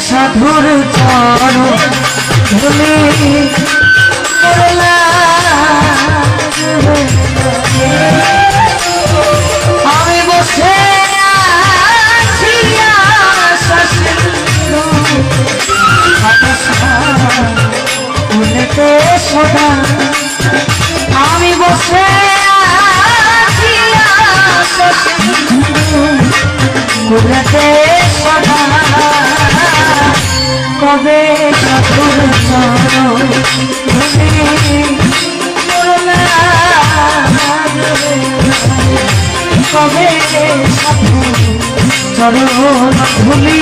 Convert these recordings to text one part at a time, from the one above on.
সাধুর চরণ ধুলি আমি বসে আমি বসে আছি উল্লেতে ধুলি কবে চরণ ধুলি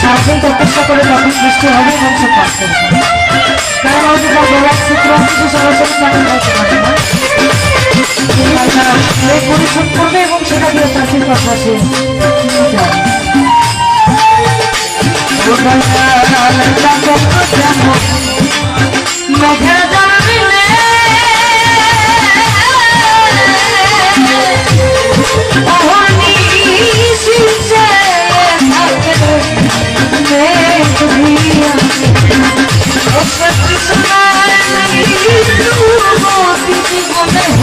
সারাদিন তপস্যা করে তখন সৃষ্টি হবে এবং সে করবে কারণ হয়তো তার গলার সূত্র কিছু সরাসরি চাকরি হতে পারে না সে পরিশ্রম করবে এবং সেটা দিয়ে চাকরির কথা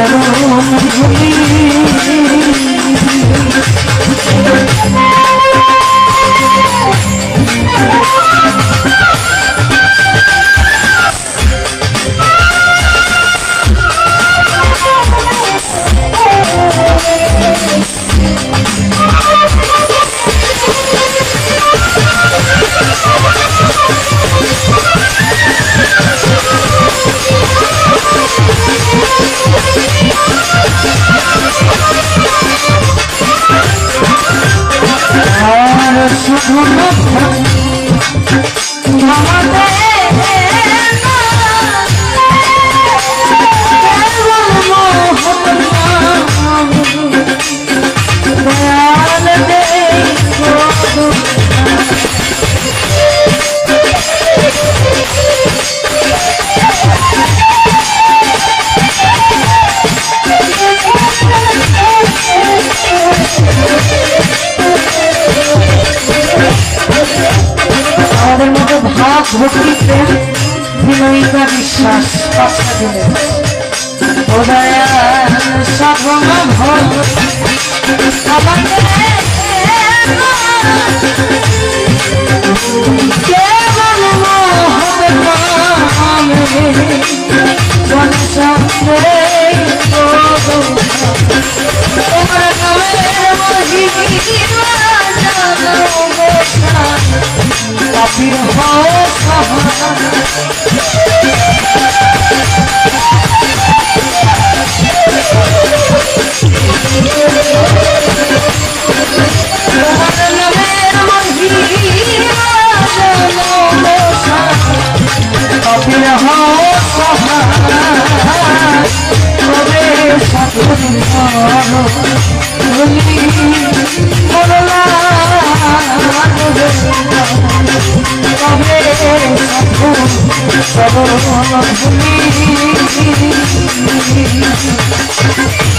চরণ শুধু ভক্তি প্রেম বিনয়িতা বিশ্বাস পাঁচটা দিলে উদয়ান সগম ভব কেবল સબરો ભૂલી